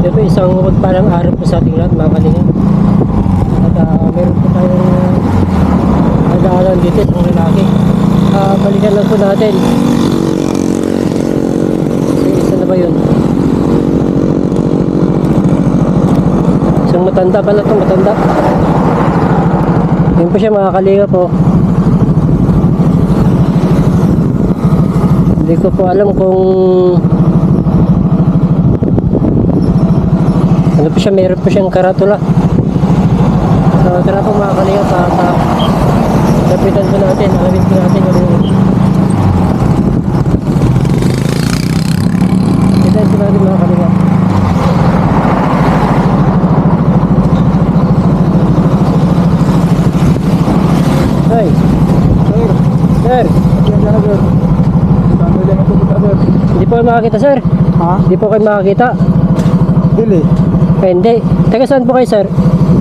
Po isang parang araw po sa ating lahat mga kalinga. At ah, meron po tayong uh, nadaanan dito isang lalaki. Ah, balikan lang po natin. Kasi isa na ba yun? Isang matanda pala ito, matanda. Yun po siya mga kalinga po. Hindi ko po alam kung ano po siya, meron po siyang karatula. So, tara po mga kalinga pa pa lapitan po natin, alamin po natin yung lapitan po natin mga kalinga. Ay, Sir, sir, sir. Sir? hindi po kayo makakita sir. Ha? Hindi po kayo makakita. Dili. Hindi. Taga saan po kayo sir?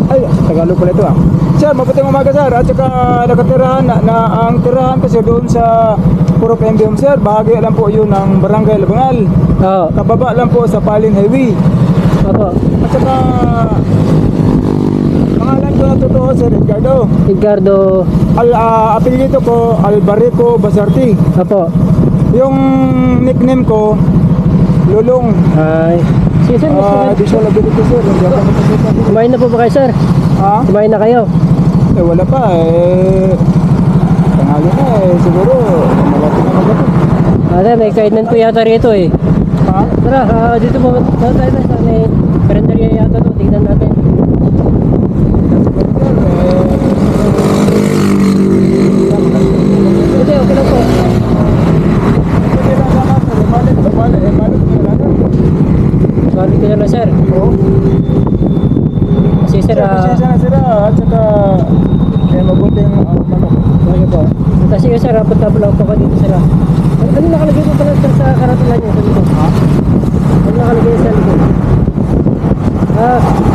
Ay, Tagalog pala ito ah. Sir, mabuting umaga sir. At saka nakatirahan na, na ang tirahan kasi doon sa Purok Endium sir. Bahagi lang po yun ng Barangay Labangal. Oo. Kababa lang po sa Palin Highway. Opo. At saka pangalan ko na totoo sir Edgardo. Edgardo. Al, uh, apelyido ko Alvarico Basarti. Opo. Yung nickname ko Lulong. Ay. Sige sir, Ah, mas additional ability sir. Ako nakakita sir. Kumain na po ba kayo sir? Ha? Kumain na kayo? Eh wala pa eh. Tanghali na eh. Siguro malapit na magabi. Ate, may kainan po yata rito eh. Ha? Tara, ah, dito po tayo tayo sa may karinderya yata to. Tignan natin. Hindi, okay lang po. Sorry ko na lang sir. Kasi sir, ah, At saka eh mabuti yung ah, manok. okay po. Kasi yun sir, ah, punta po lang po ka dito sir. ah. Ano, ano nakalagay po pala sir sa karatulan niyo sa likod? Ha? Ano nakalagay sa likod?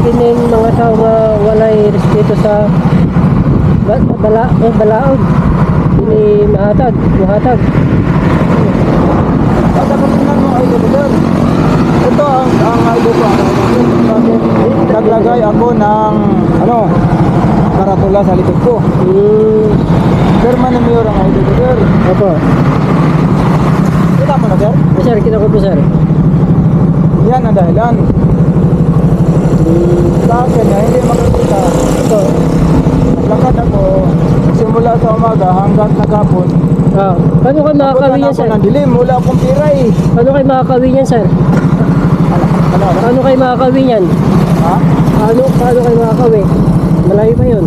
Ah, kining mga tao nga walay respeto sa ba, bala, eh, balaod. Ini mahatag, mahatag. Tingnan mo ay sir. Ito ang ang ID ko. Naglagay ako ng ano karatula sa likod ko. Hmm, Perma ni Mayor ang ID ko sir. opo. Kita mo na sir? Sir, kita ko po sir. Yan ang dahilan. Sa akin na hindi makakita. ito. Naglakad ako simula sa umaga hanggang nagapon. Ah, paano kayo makakawin yan ako sir? ng dilim, wala akong pira eh. Paano kayo makakawin yan sir? Ano, ano, ano? Kayo makakawin yan? Ha? Paano, paano kayo makakawi? Malayo pa yun.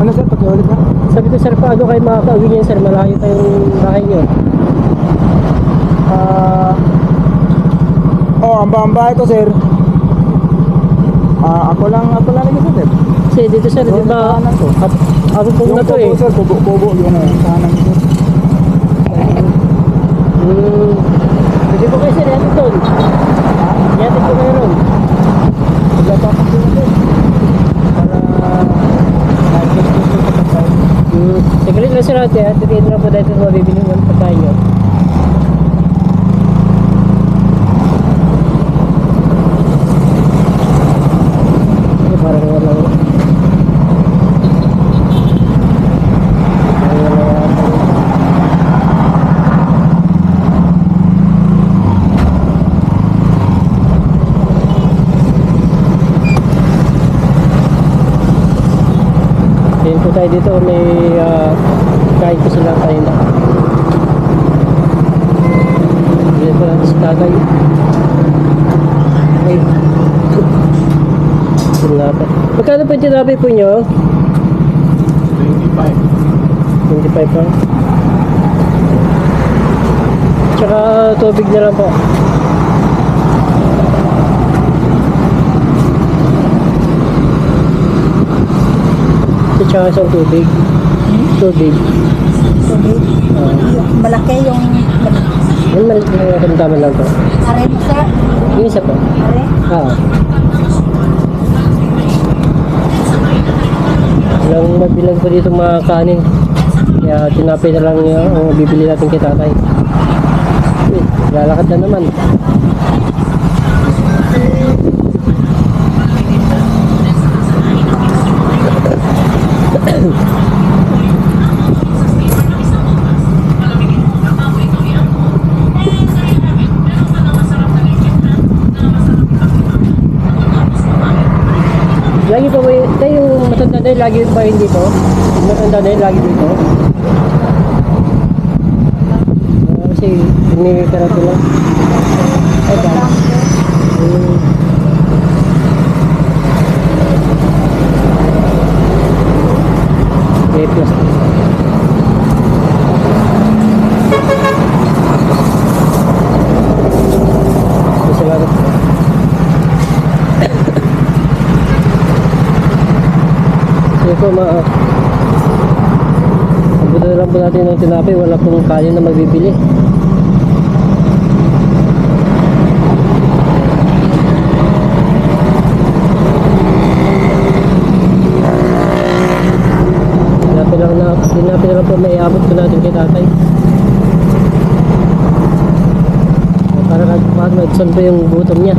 Ano sir, pakiulit na? Sabi ko sir, paano kayo makakauwi niyan sir? Malayo pa yung bahay niyo. Ah, oh, ang bahay ko sir. Ah, ako lang, ako lang nag sir. Kasi dito sir, di Yung ba? Ako po Yung na to eh. kubo sir, kubo, kubo, yung uh, tahanan ko. Hmm. Pwede po kayo sir, doon. Ha? Yatid po kayo ron. Wala pa akong pira sir. Para, nag-gusto ko tayo. Hmm. Saglit lang sir ate, at titigil na po dahil ito mabibili ng pagkain niyo. Eh, parang walang... Parang wala yata. Po tayo dito, may uh, kain po sila kanina. Ayun po natin si tatay. Ay. Tinapay. Magkano po tinapay po nyo? 25. 25 pa. Tsaka tubig na lang po. Tsaka isang tubig. Tubig. Ah. Malaki yung Yan mal maramdaman lang po. are mo sir. Yung isa po. Are. Ah. Walang mabilang po dito mga kanin. Kaya tinapay na lang yung ang bibili natin kay tatay. Lalakad na naman. Lagi pa ba yun? Tayo yung matanda na yun, lagi pa yun dito? Yung matanda na yun, lagi dito? Ah, kasi pinigkarate lang. Ay, ba? Hmm. Okay, plus. Okay, salamat. Sige po, ma... Abuto na lang po natin ng tinapay. Wala pong kanin na magbibili. Tinapay lang na, tinapay na lang po may abot po natin kay tatay. Para kahit paano mag-solve yung gutom niya.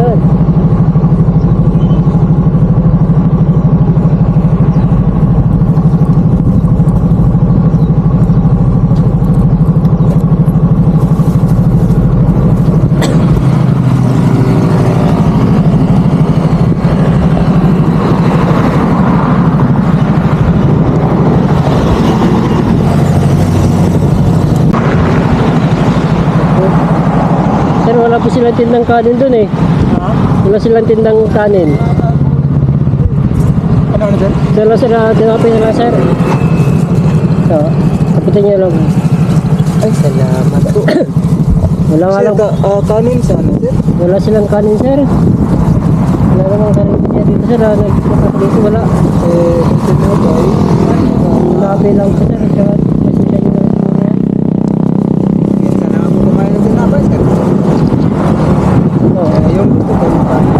Good. Sir, wala po silang tindang kanin dun eh. Wala silang tindang kanin. Ano ano sir? Wala sila, tinapin nila sir. So, kapitan niya lang. Ay, salamat po. Wala nga lang, ah, kanin sana sir. wala silang kanin sir. Wala namang kanin niya dito sir. Ah, wala. Eh, sir na ba? Tinapin lang sir. Tsaka, pasensya niyo na rin po yan. Sana ako kumain ng tinapay sir. So, Eh, yung gusto ko yung kanin.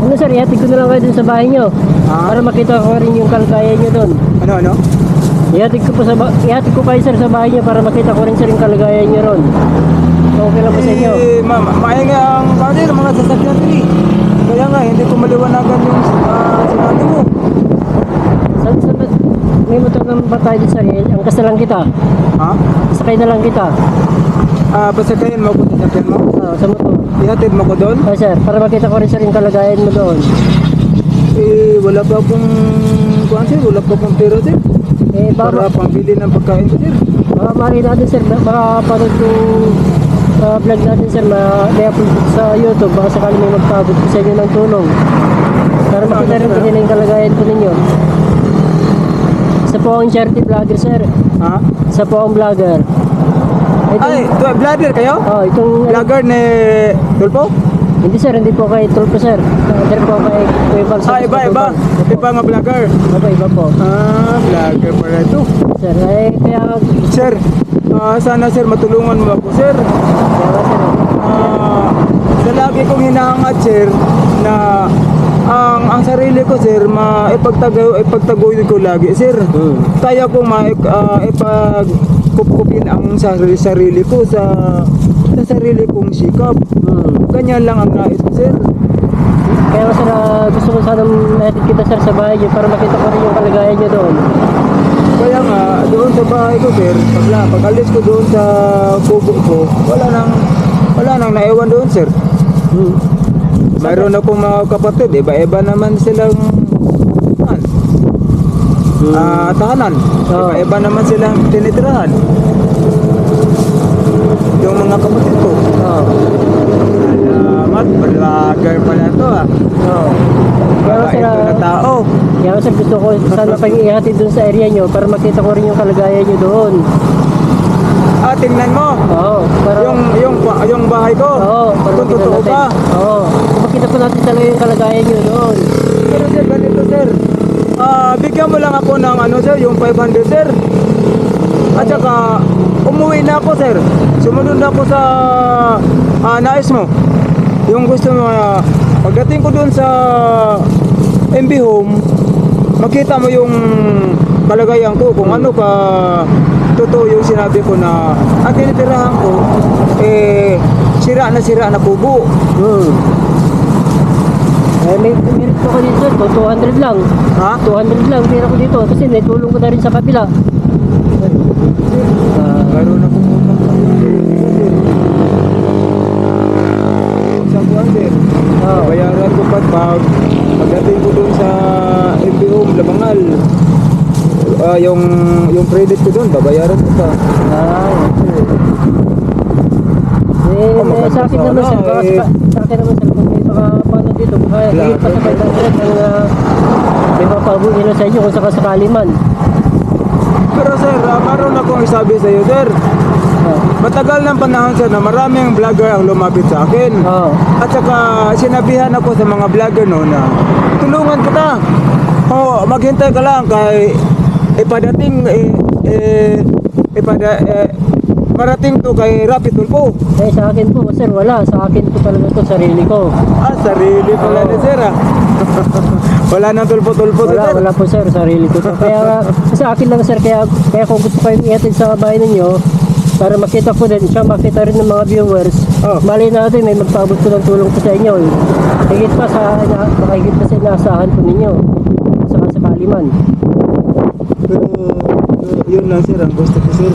ano sir, ihatid ko na lang kayo dun sa bahay niyo. Ah? Para makita ko rin yung kalagayan niyo dun. Ano ano? Ihatid ko po sa ba- ihatid ko kayo sir sa bahay niyo para makita ko rin sir yung kalagayan niyo ron. Okay lang po sa inyo. Eh, ma ma maingay ang kanin, mga sasakyan rin eh. Kaya nga, hindi ko maliwanagan yung ah, sinabi mo. Sa, sa, may motor naman ba tayo dito sir? Eh, Ang lang kita. Ha? Sakay na lang kita. Ah, pasakayin mo kung sasakyan mo. Ah, sa motor. Ihatid mo ko doon. Oh, sir, para makita ko rin sir yung kalagayan mo doon. Eh, wala pa akong, kuhan sir, wala pa akong pera sir. Eh, Para baka, pambili ng pagkain ko sir. baka mali natin sir, baka panood yung uh, vlog natin sir, ma i-upload sa YouTube, baka sakali may magpabot po sa inyo ng tulong. Para makita rin po nila yung kalagayan po ninyo. Isa po ang charity vlogger sir. Ha? Isa po ang vlogger. Ito, Ay, to, vlogger kayo? oh, itong, Vlogger ni Tulpo? Hindi sir, hindi po kay Tulpo sir. Sir po kay Kuya Val. Ah, iba, iba. Iba nga vlogger. Iba, iba po. Ah, vlogger pala ito. Sir, eh, kaya, Sir, ah, sana sir matulungan mo ako sir. kaya sir, Ah, sa lagi kong hinahangad sir na ang ang sarili ko sir ma ipagtagaw ipagtaguyod ko lagi sir. Hmm. Kaya ko ma uh, ipagkupkupin ang sarili sarili ko sa sa sarili kong sikap. hmm. Ganyan lang ang nais ko sir. Kaya sir, ah, gusto ko sana natin kita sir sa bahay niyo para makita ko rin yung kalagayan niyo doon. Kaya nga doon sa bahay ko sir, pagla pag-alis ko doon sa kubo ko, wala nang wala nang naiwan doon sir. Hmm. Mayroon akong mga kapatid, iba-iba naman silang ah, ah, tahanan. Oo. Iba-iba naman silang tinitirahan. Yung mga kapatid ko. Oo. Salamat, vlogger pala to ah. Oo. Kaya Baka ito na ah, tao. kaya sir, gusto ko sana pang ihatid doon sa area niyo para makita ko rin yung kalagayan niyo doon. Ah, tingnan mo. Oo. Para, Yung, yung, yung bahay ko. Oo, makita totoo natin. ba? Oo. Makita po natin talaga yung kalagayan nyo noon. Pero sir, ganito sir. Ah, bigyan mo lang ako ng ano sir, yung 500 sir. At saka, umuwi na ako sir. Sumunod na ako sa ah, nais mo. Yung gusto mo, ah, pagdating ko doon sa MB Home, makita mo yung kalagayan ko kung ano ka totoo yung sinabi ko na ang tinitirahan ko eh sira na sira na kubo Hmm. Eh, may po ko dito, sir. Kung 200 lang. ha 200 lang, tira ko dito. Kasi may tulong ko na rin sa kabila. Ah, Meron na pumunta sa buwan din. Bayaran ko pa pag pagdating ko dun sa MBO Labangal. Ah, yung yung credit ko dun, babayaran ko pa. Ah, okay. Eh, Oh, eh, maganda sa akin naman sir, baka eh. sa, sa akin naman sir, kung may mga paano dito, baka higit pa sa 500 ang uh, may mapabuhi na sa inyo kung sakasakali man. Pero sir, ah, meron akong isabi sa iyo, sir. Matagal ng panahon sir na maraming vlogger ang lumapit sa akin. Oo. At saka sinabihan ako sa mga vlogger no na tulungan kita. Oh, maghintay ka lang kay ipadating eh, eh ipada eh, marating to kay Rapi Tulpo. Eh, sa akin po, sir, wala. Sa akin po talaga to sarili ko. Ah, sarili pala Oo. ni sir ah. wala nang tulpo-tulpo to Wala, sir. wala po sir, sarili ko to. Kaya sa akin lang sir, kaya, kaya kung gusto kayo ihatid sa bahay ninyo, para makita ko din, siya makita rin ng mga viewers, Oh. mali natin may magpaabot ko ng tulong ko sa inyo. Higit pa sa, na, baka higit pa sa inaasahan po ninyo. Sa kasakali man. Pero eh, yun lang sir, ang gusto ko sir.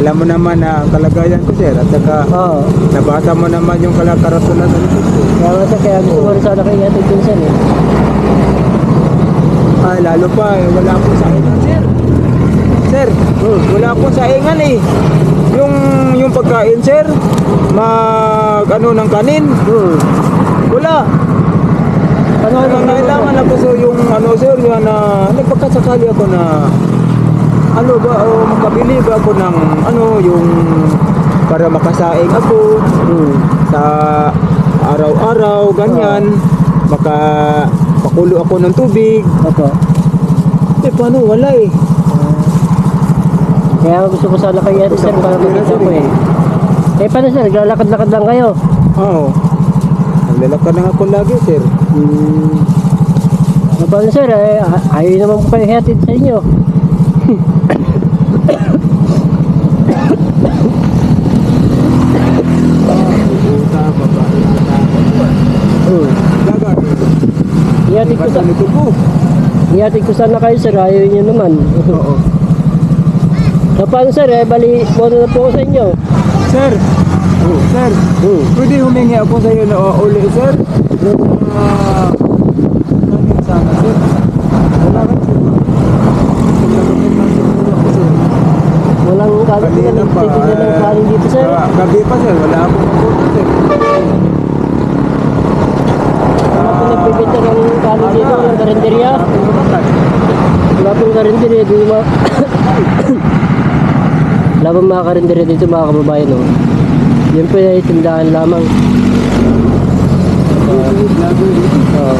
Alam mo naman na kalagayan ko sir at saka Oo. nabasa mo naman yung kalakaratulan sa likod ko. Kaya nga sir, kaya gusto ko rin sana kayo ihatid dun sir eh. Ay, lalo pa eh, wala akong saingan, sir. Sir, wala akong saingan eh. Yung yung pagkain, sir, mag ano ng kanin, Hmm. wala. Ano ano Kaya kailangan ako so yung ano, sir, yan na nagpagkasakali ako na ano ba, o makabili ba ako ng ano, yung para makasaing ako Hmm. sa araw-araw, ganyan. Maka pakulo ako ng tubig. Opo. Eh, paano? Wala eh. Kaya gusto ko sana kayo ihatid sir para makita ko eh. Eh paano sir, naglalakad-lakad lang kayo? Oo. Naglalakad na nga ako lagi, sir. Hmm. Ano ba sir, eh, a- ayaw naman po kayo hatid sa inyo. Ihatid ko, sa, ihatid ko sana kayo sir, ayaw nyo naman. Oo. So paano sir, eh, bali, bono na po ako sa inyo. Sir, sir, Hmm. pwede humingi ako sa iyo na uh, uli, sir? Namin sana, sir. Wala ka, sir. Walang kanin Kanina pa, nagtitignan ng eh, kanin dito sir. gabi pa, sir. Wala akong mabuto, sir. Wala po nagbibenta ng kanin dito, ng karinderya. Wala karinderya dito mga... Wala pong mga dito mga kababayan no. Yun po ay tindahan lamang. Oo.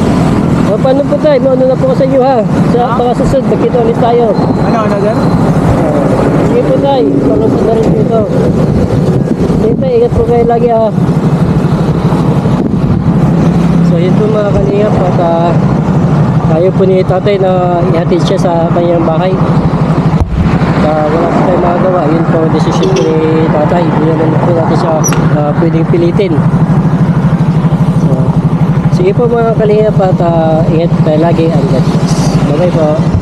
Oh, paano po tayo? Mauna na po ko sa inyo ha. Sa mga susunod, magkita ulit tayo. Ano, ano, sir? Sige po tayo. Palusad na rin dito. Sige tayo, ingat po kayo lagi ha. So yun po mga kalingap at uh, tayo po ni tatay na ihatid siya sa kanyang bahay. Uh, wala po tayo magagawa. Yun po ang decision po ni tatay. Hindi naman po natin siya uh, pwedeng pilitin. So, sige po mga kalingap at uh, ingat tayo lagi. And God bless. Bye-bye po.